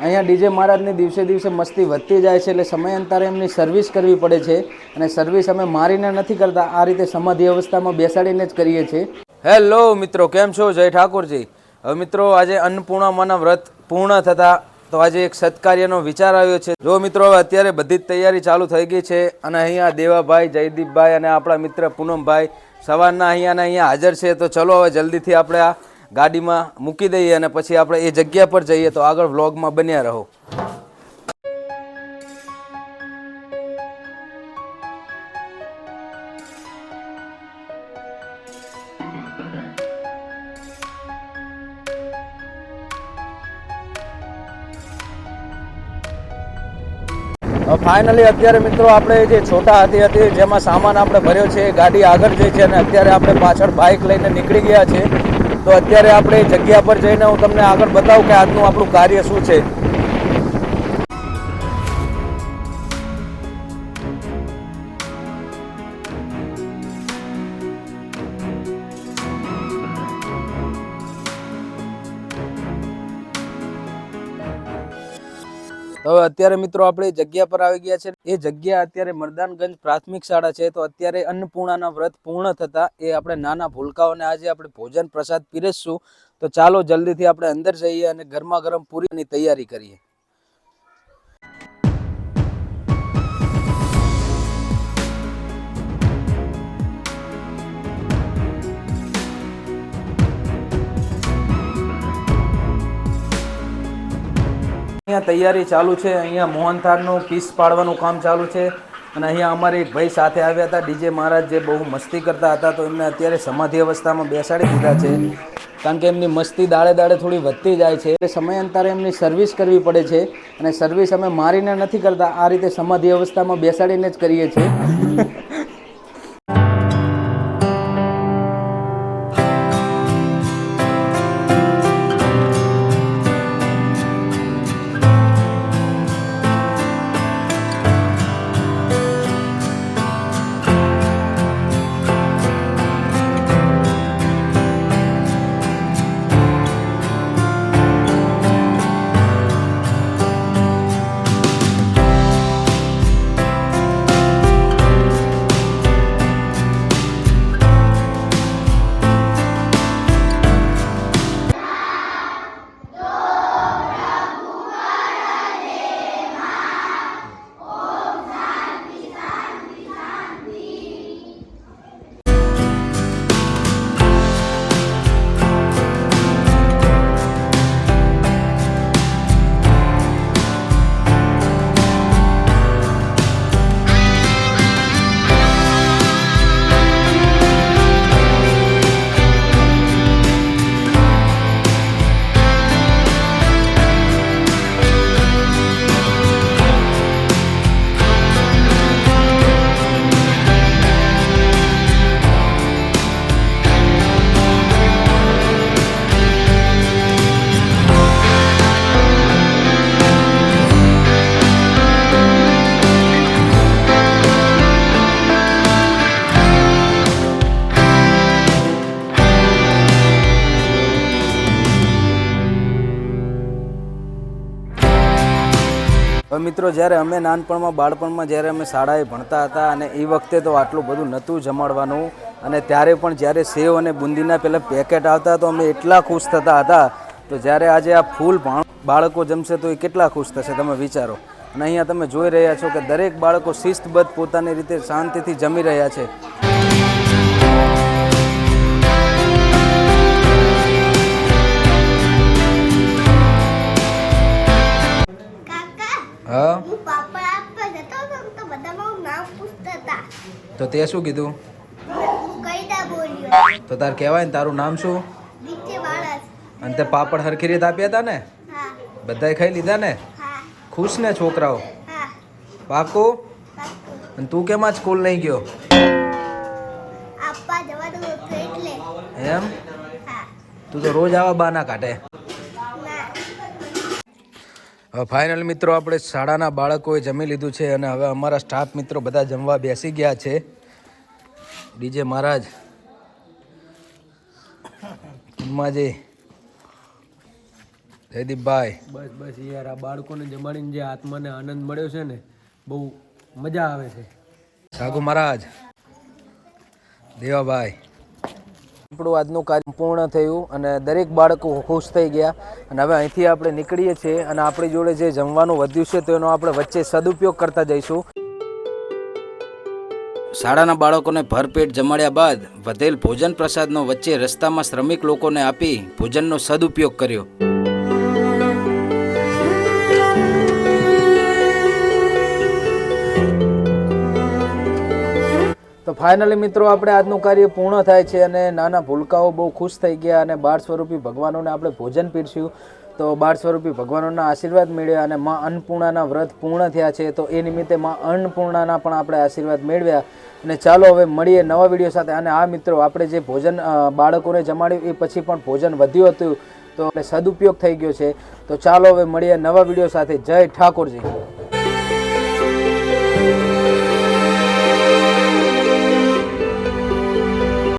અહીંયા ડીજે મહારાજની દિવસે દિવસે મસ્તી વધતી જાય છે એટલે સમયાંતરે એમની સર્વિસ કરવી પડે છે અને સર્વિસ અમે મારીને નથી કરતા, આ રીતે સમાધિ અવસ્થામાં બેસાડીને જ કરીએ છીએ. હેલો મિત્રો, કેમ છો? જય ઠાકોરજી. હવે મિત્રો, આજે અન્નપૂર્ણામાના વ્રત પૂર્ણ થતા તો આજે એક સત્કાર્યનો વિચાર આવ્યો છે. જો મિત્રો, હવે અત્યારે બધી જ તૈયારી ચાલુ થઈ ગઈ છે અને અહીંયા દેવાભાઈ, જયદીપભાઈ અને આપણા મિત્ર પૂનમભાઈ સવારના અહીંયાના અહીંયા હાજર છે. તો ચલો હવે જલ્દીથી આપણે આ ગાડીમાં મૂકી દઈએ અને પછી આપણે એ જગ્યા પર જઈએ તો આગળ વ્લોગમાં બન્યા રહો. ફાઇનલી અત્યારે મિત્રો આપણે જે છોટા હાથી હતી, જેમાં સામાન આપણે ભર્યો છે, ગાડી આગળ જઈ છે અને અત્યારે આપણે પાછળ બાઇક લઈને નીકળી ગયા છે તો અત્યારે આપણે જગ્યા પર જઈને હું તમને આગળ બતાવું કે આજનું આપણું કાર્ય શું છે. હવે અત્યારે મિત્રો આપણે જગ્યા પર આવી ગયા છે. એ જગ્યા અત્યારે મરદાનગંજ પ્રાથમિક શાળા છે. તો અત્યારે અન્નપૂર્ણાના વ્રત પૂર્ણ થતા એ આપણે નાના ભૂલકાઓને આજે આપણે ભોજન પ્રસાદ પીરસશું. તો ચાલો જલ્દીથી આપણે અંદર જઈએ અને ગરમા ગરમ પૂરીની તૈયારી કરીએ. અહીંયા તૈયારી ચાલુ છે. અહીંયા મોહનથાળનું પીસ પાડવાનું કામ ચાલુ છે. અને અહીંયા અમારે એક ભાઈ સાથે આવ્યા હતા, ડીજે મહારાજ, જે બહુ મસ્તી કરતા હતા. તો એમને અત્યારે સમાધિ અવસ્થામાં બેસાડી દીધા છે. કારણ કે એમની મસ્તી દાડે દાડે થોડી વધતી જાય છે. એટલે સમયાંતરે એમની સર્વિસ કરવી પડે છે. અને સર્વિસ અમે મારીને નથી કરતા. આ રીતે સમાધિ અવસ્થામાં બેસાડીને જ કરીએ છીએ. હવે મિત્રો, જ્યારે અમે નાનપણમાં, બાળપણમાં જ્યારે અમે શાળાએ ભણતા હતા અને એ વખતે તો આટલું બધું નહોતું જમાડવાનું અને ત્યારે પણ જ્યારે સેવ અને બુંદીના પહેલાં પેકેટ આવતા તો અમે એટલા ખુશ થતા હતા. તો જ્યારે આજે આ ફૂલ બાળકો જમશે તો એ કેટલા ખુશ થશે તમે વિચારો. અને અહીંયા તમે જોઈ રહ્યા છો કે દરેક બાળકો શિસ્તબદ્ધ પોતાની રીતે શાંતિથી જમી રહ્યા છે. તો તે શું કીધું? તો તાર કહેવાય ને તારું નામ શું? અને તે પાપડ હરખી રીત આપ્યા હતા ને? બધાએ ખાઈ લીધા ને? ખુશ ને છોકરાઓ? પાકું અને તું કેમ આજ સ્કૂલ નહીં ગયો? એમ? તું તો રોજ આવા બાના કાઢે. ફાઇનલ મિત્રો આપણે શાળાના બાળકોએ જમી લીધું છે અને હવે અમારા સ્ટાફ મિત્રો બધા જમવા બેસી ગયા છે. ડીજે મહારાજ ઉમ્માજી જયદીપભાઈ. બસ બસ યાર આ બાળકોને જમાડીને જે આત્માને આનંદ મળ્યો છે ને બહુ મજા આવે છે. સાગુ મહારાજ દેવાભાઈ. આપણું આજનું કાર્ય પૂર્ણ થયું અને દરેક બાળકો ખુશ થઈ ગયા. અને હવે અહીંથી આપણે નીકળીએ છીએ અને આપણી જોડે જે જમવાનું વધ્યું છે તેનો આપણે વચ્ચે સદુપયોગ કરતા જઈશું. શાળાના બાળકોને ભરપેટ જમાડ્યા બાદ વધેલ ભોજન પ્રસાદનો વચ્ચે રસ્તામાં શ્રમિક લોકોને આપી ભોજનનો સદુપયોગ કર્યો. તો ફાઇનલી મિત્રો આપણે આજનું કાર્ય પૂર્ણ થાય છે અને નાના ભૂલકાઓ બહુ ખુશ થઈ ગયા અને બાળ સ્વરૂપી ભગવાનોને આપણે ભોજન પીરસ્યું. તો બાળ સ્વરૂપી ભગવાનોના આશીર્વાદ મેળવ્યા અને માં અન્નપૂર્ણાના વ્રત પૂર્ણ થયા છે. તો એ નિમિત્તે મા અન્નપૂર્ણાના પણ આપણે આશીર્વાદ મેળવ્યા. અને ચાલો હવે મળીએ નવા વીડિયો સાથે. અને આ મિત્રો, આપણે જે ભોજન બાળકોને જમાડ્યું, એ પછી પણ ભોજન વધ્યું હતું. તો આપણે સદુપયોગ થઈ ગયો છે. તો ચાલો હવે મળીએ નવા વીડિયો સાથે. જય ઠાકોરજી.